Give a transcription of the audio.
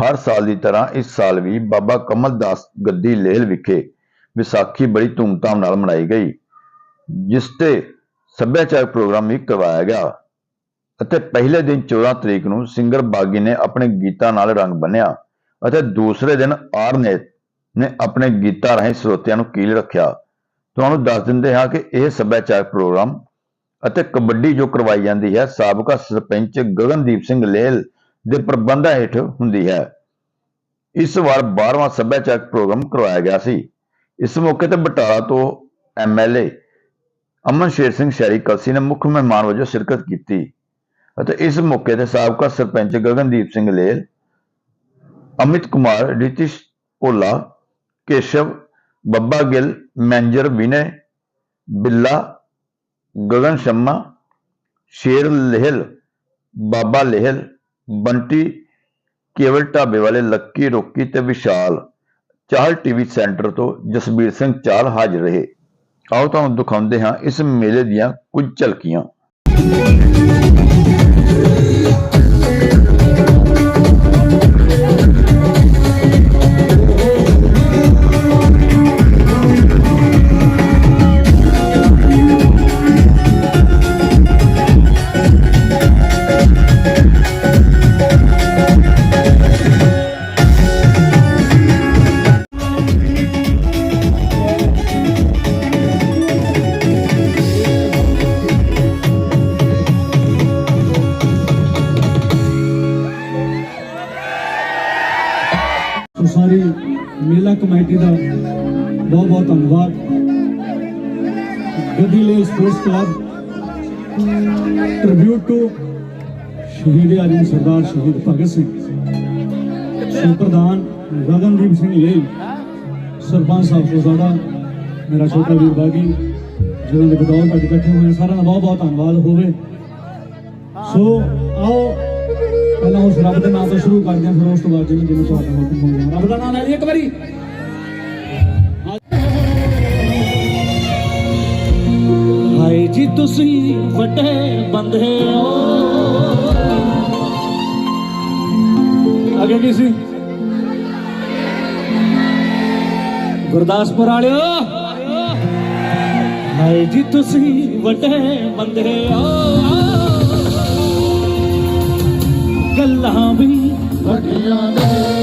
ਹਰ ਸਾਲ ਦੀ ਤਰ੍ਹਾਂ ਇਸ ਸਾਲ ਵੀ ਬਾਬਾ ਕਮਲ ਦਾਸ ਗੱਦੀ ਲੇਲ ਵਿਖੇ ਵਿਸਾਖੀ ਬੜੀ ਧੂਮਧਾਮ ਨਾਲ ਮਨਾਈ ਗਈ, ਜਿਸ ਤੇ ਸੱਭਿਆਚਾਰਕ ਪ੍ਰੋਗਰਾਮ ਵੀ ਕਰਵਾਇਆ ਗਿਆ ਅਤੇ ਪਹਿਲੇ ਦਿਨ 14 ਤਰੀਕ ਨੂੰ ਸਿੰਗਰ ਬਾਗੀ ਨੇ ਆਪਣੇ ਗੀਤਾਂ ਨਾਲ ਰੰਗ ਬੰਨਿਆ ਅਤੇ ਦੂਸਰੇ ਦਿਨ ਆਰਨੇਤ ਨੇ ਆਪਣੇ ਗੀਤਾਂ ਰਾਹੀਂ ਸਰੋਤਿਆਂ ਨੂੰ ਕੀਲ ਰੱਖਿਆ। ਤੁਹਾਨੂੰ ਦੱਸ ਦਿੰਦੇ ਹਾਂ ਕਿ ਇਹ ਸੱਭਿਆਚਾਰਕ ਪ੍ਰੋਗਰਾਮ ਅਤੇ ਕਬੱਡੀ ਜੋ ਕਰਵਾਈ ਜਾਂਦੀ ਹੈ, ਸਾਬਕਾ ਸਰਪੰਚ ਗਗਨਦੀਪ ਸਿੰਘ ਲੇਲ ਦੇ ਪ੍ਰਬੰਧਾਂ ਹੇਠ ਹੁੰਦੀ ਹੈ। ਇਸ ਵਾਰ 12ਵਾਂ ਸੱਭਿਆਚਾਰਕ ਪ੍ਰੋਗਰਾਮ ਕਰਵਾਇਆ ਗਿਆ ਸੀ। ਇਸ ਮੌਕੇ ਤੇ ਬਟਾਲਾ ਤੋਂ ਐਮਐਲਏ ਅਮਨ ਸ਼ੇਰ ਸਿੰਘ ਸ਼ਹਿਰੀ ਕਲਸੀ ਨੇ ਮੁੱਖ ਮਹਿਮਾਨ ਵਜੋਂ ਸ਼ਿਰਕਤ ਕੀਤੀ ਅਤੇ ਇਸ ਮੌਕੇ ਤੇ ਸਾਬਕਾ ਸਰਪੰਚ ਗਗਨਦੀਪ ਸਿੰਘ ਲੇਲ, ਅਮਿਤ ਕੁਮਾਰ, ਰਿਤਿਸ਼ ਭੋਲਾ, ਕੇਸ਼ਵ, ਬੱਬਾ ਗਿੱਲ, ਮੈਨੇਜਰ ਵਿਨੇ, ਬਿੱਲਾ, ਗਗਨ ਸ਼ਰਮਾ, ਸ਼ੇਰ ਲਹਿਲ ਬਾਬਾ ਲਹਿਲ ਬੰਟੀ, ਕੇਵਲ ਢਾਬੇ ਵਾਲੇ ਲੱਕੀ, ਰੋਕੀ ਤੇ ਵਿਸ਼ਾਲ ਚਾਹਲ ਟੀਵੀ ਸੈਂਟਰ ਤੋਂ ਜਸਬੀਰ ਸਿੰਘ ਚਾਲ ਹਾਜ਼ਰ ਰਹੇ। ਆਓ ਤੁਹਾਨੂੰ ਦਿਖਾਉਂਦੇ ਹਾਂ ਇਸ ਮੇਲੇ ਦੀਆਂ ਕੁਝ ਝਲਕੀਆਂ। ਮੇਲਾ ਕਮੇਟੀ ਦਾ ਬਹੁਤ ਬਹੁਤ ਧੰਨਵਾਦ ਗੱਦੀਲੇ ਸਪੋਰਟਸ ਕਲੱਬ ਟ੍ਰਿਬਿਊਟ ਟੂ ਸ਼ਹੀਦ ਆਜਮ ਸਰਦਾਰ ਸ਼ਹੀਦ ਭਗਤ ਸਿੰਘ ਸੋ ਪ੍ਰਧਾਨ ਗਗਨਦੀਪ ਸਿੰਘ ਲੇਲ ਸਰਪੰਚ ਸਾਹਿਬ ਫੋਜ਼ਾਦਾ ਮੇਰਾ ਛੋਟਾ ਵੀਰ ਬਾਗੀ ਜਿਹਨਾਂ ਦੇ ਬਦੌਲਤ ਅੱਜ ਇਕੱਠੇ ਹੋਏ ਹਾਂ। ਸਾਰਿਆਂ ਦਾ ਬਹੁਤ ਬਹੁਤ ਧੰਨਵਾਦ ਹੋਵੇ ਸੋ ਆਓ ਪਹਿਲਾਂ ਉਸ ਰੱਬ ਦੇ ਨਾਮ ਤੋਂ ਸ਼ੁਰੂ ਕਰਦੇ ਹਾਂ, ਫਿਰ ਉਸ ਤੋਂ ਬਾਅਦ ਜਿਵੇਂ ਜਿਵੇਂ ਤੁਹਾਡਾ ਹੁਕਮ ਹੋਊਗਾ ਰੱਬ ਦਾ ਨਾਮ ਲੈ ਲਈਏ ਇੱਕ ਵਾਰੀ। ਹਾਏ ਜੀ ਤੁਸੀਂ ਵੱਡੇ ਬੰਦੇ ਹੋ। ਅਗੇ ਕੀ ਸੀ? ਗੁਰਦਾਸਪੁਰ ਵਾਲਿਓ। ਹਾਏ ਜੀ ਤੁਸੀਂ ਵੱਡੇ ਬੰਦੇ ਹੋ। ਗੱਲਾਂ ਵੀ ਵੱਡੀਆਂ ਨੇ